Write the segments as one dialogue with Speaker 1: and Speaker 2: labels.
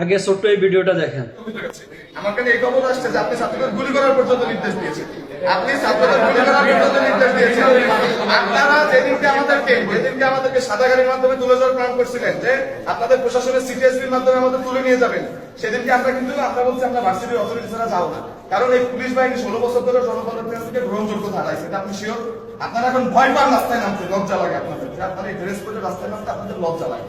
Speaker 1: আগে ছোট্ট এই ভিডিওটা দেখেন।
Speaker 2: আপনারা তুলে নিয়ে যাবেন, সেদিনকে আমরা কিন্তু বলছি আমরা না। কারণ এই পুলিশ বাহিনী ষোলো বছর ধরে জনগণের গ্রহণযোগ্য হারাইছে এটা আপনি শিওর আপনারা এখন ভয় পান রাস্তায় নামতে, লজ্জা লাগে আপনাদের। আপনারা এই ড্রেস করে রাস্তায় নামতে আপনাদের লজ্জা লাগে।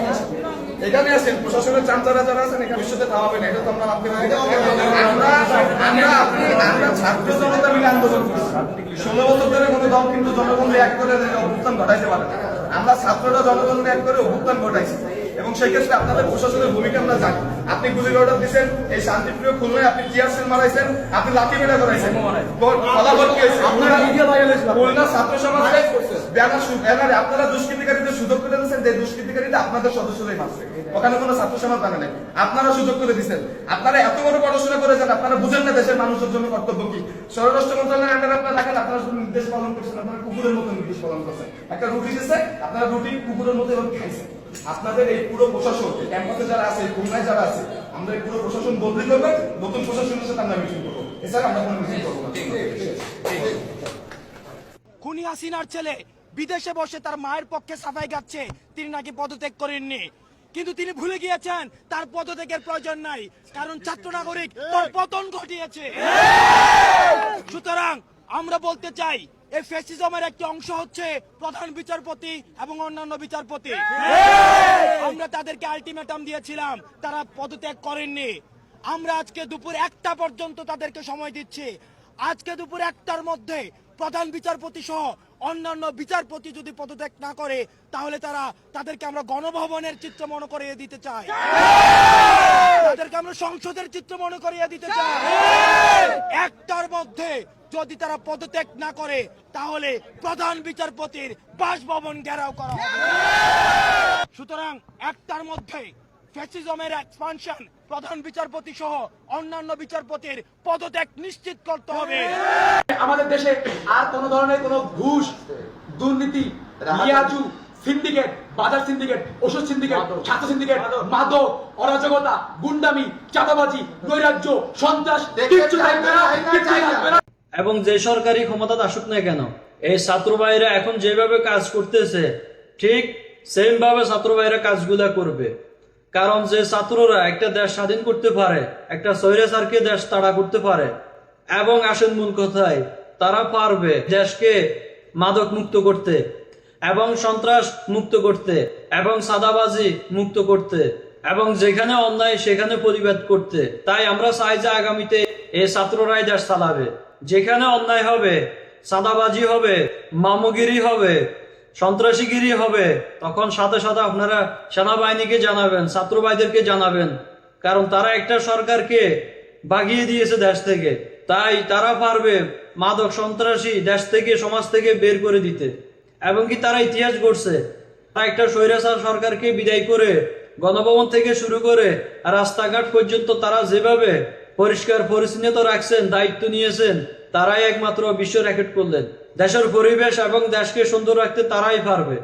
Speaker 2: এখানে আসেন প্রশাসনের চামচারা যারা আছেন এখানে ভবিষ্যতে থামাবেন এটা তো আমরা ভাবতে পারি না। আমরা আমরা ছাত্র জনতা মিলে আন্দোলন করছি ষোলো বছর ধরে কোনো দল কিন্তু জনগণকে এক করে অভ্যুত্থান ঘটাইতে পারে আমরা ছাত্ররা জনগণকে এক করে অভ্যুত্থান ঘটাইছি। এবং সেই ক্ষেত্রে আপনাদের প্রশাসনের ভূমিকা আমরা জানি। আপনি গুলির অর্ডার দিচ্ছেন এই শান্তিপ্রিয় খুলনায় আপনি টিয়ার সেল মারাইছেন আপনি লাঠি মেরে করাইছেন। ফলাফল কি হয়েছে? খুলনা ছাত্র সমাজ আপনারা দুষ্কৃতিকারীদের সুযোগ করে দিচ্ছেন যে আপনাদের ওখানে কোনো ছাত্র সমাজ আপনারা সুযোগ করে দিচ্ছেন আপনারা এত বড় পড়াশোনা করেছেন, আপনারা বুঝেন না দেশের মানুষের জন্য কর্তব্য কি। স্বরাষ্ট্র মন্ত্রণালয়ের আন্ডারে আপনারা দেখেন আপনারা নির্দেশ পালন করছেন, আপনারা কুকুরের মতো নির্দেশ পালন করছেন। একটা রুটি দিচ্ছে আপনারা রুটি কুকুরের মতো এবার খাইছেন। আপনাদের এই পুরো প্রশাসন ক্যাম্পাসে যারা আছে খুলনায় যারা আছে, আমরা এই পুরো প্রশাসন বদলি করবেন নতুন প্রশাসনের সাথে আমরা মিটিং করব। এছাড়া আমরা কোনো মিটিং করব না।
Speaker 3: খুনি হাসিনার ছেলে বিদেশে বসে তার মায়ের পক্ষে সাফাই গাচ্ছে। তিনি নাকি পদত্যাগ করেননি। কিন্তু তিনি ভুলে গিয়েছেন, তার পদত্যাগের প্রয়োজন নাই। কারণ ছাত্র নাগরিক, তার পতন ঘটিয়েছে। সুতরাং আমরা বলতে চাই, এই ফ্যাসিজমের একটি অংশ হচ্ছে প্রধান বিচারপতি এবং অন্যান্য বিচারপতি। আমরা তাদেরকে আলটিমেটাম দিয়েছিলাম, তারা পদত্যাগ করেননি। আমরা আজকে দুপুর একটা পর্যন্ত তাদেরকে সময় দিচ্ছি। আজকে দুপুর একটার মধ্যে প্রধান বিচারপতি সহ অন্যান্য বিচারপতি যদি পদত্যাগ না করে, তাহলে তারা তাদেরকে আমরা গণভবনের চিত্র মনে করিয়ে দিতে চাই। তাদেরকে আমরা সংসদের চিত্র মনে করিয়ে দিতে চাই। একটার মধ্যে যদি তারা পদত্যাগ না করে, তাহলে প্রধান বিচারপতির বাসভবন ঘেরাও করা হবে। সুতরাং একটার মধ্যে ফ্যাসিজমের এক্সপানশন প্রধান বিচারপতি সহ অন্যান্য বিচারপতির পদত্যাগ নিশ্চিত করতে হবে।
Speaker 4: আমাদের দেশে আর কোন ধরনের কোন ঘুষ দুর্নীতি লিয়াজু সিন্ডিকেট বাজার সিন্ডিকেট ওষুধ সিন্ডিকেট ছাত্র সিন্ডিকেট মাদক। অরাজকতা গুন্ডামি চাঁদাবাজি নৈরাজ্য সন্ত্রাস
Speaker 1: এবং যে সরকারি ক্ষমতা আসুক না কেন এই ছাত্র ভাইরা এখন যেভাবে কাজ করতেছে ঠিক সেম ভাবে ছাত্র ভাইরা কাজগুলা করবে। কারণ যে ছাত্ররা একটা দেশ স্বাধীন করতে পারে, একটা স্বৈরাচারকে দেশ তাড়া করতে পারে, এবং আসেন মূল কথায়, তারা পারবে দেশকে মাদক মুক্ত করতে, এবং সন্ত্রাস মুক্ত করতে, এবং সাদাবাজি মুক্ত করতে, এবং যেখানে অন্যায় সেখানে প্রতিবাদ করতে। তাই আমরা চাই যে আগামীতে এই ছাত্ররাই দেশ চালাবে। যেখানে অন্যায় হবে, সাদাবাজি হবে, মামুগিরি হবে সন্ত্রাসীগিরি হবে, তখন সাথে সাথে আপনারা সেনাবাহিনীকে জানাবেন ছাত্র ভাইদেরকে জানাবেন। কারণ তারা একটা সরকারকে বাগিয়ে দিয়েছে দেশ থেকে। তাই তারা পারবে মাদক সন্ত্রাসী দেশ থেকে, সমাজ থেকে বের করে দিতে। এবং কি তারা ইতিহাস গড়ছে? তারা একটা স্বৈরাচার সরকারকে বিদায় করে, গণভবন থেকে শুরু করে রাস্তাঘাট পর্যন্ত তারা যেভাবে পরিষ্কার পরিচ্ছন্নতা রাখছেন, দায়িত্ব নিয়েছেন, তারাই একমাত্র বিশ্ব রেকর্ড করলেন। দেশের পরিবেশ এবং দেশকে সুন্দর রাখতে তারাই পারবে।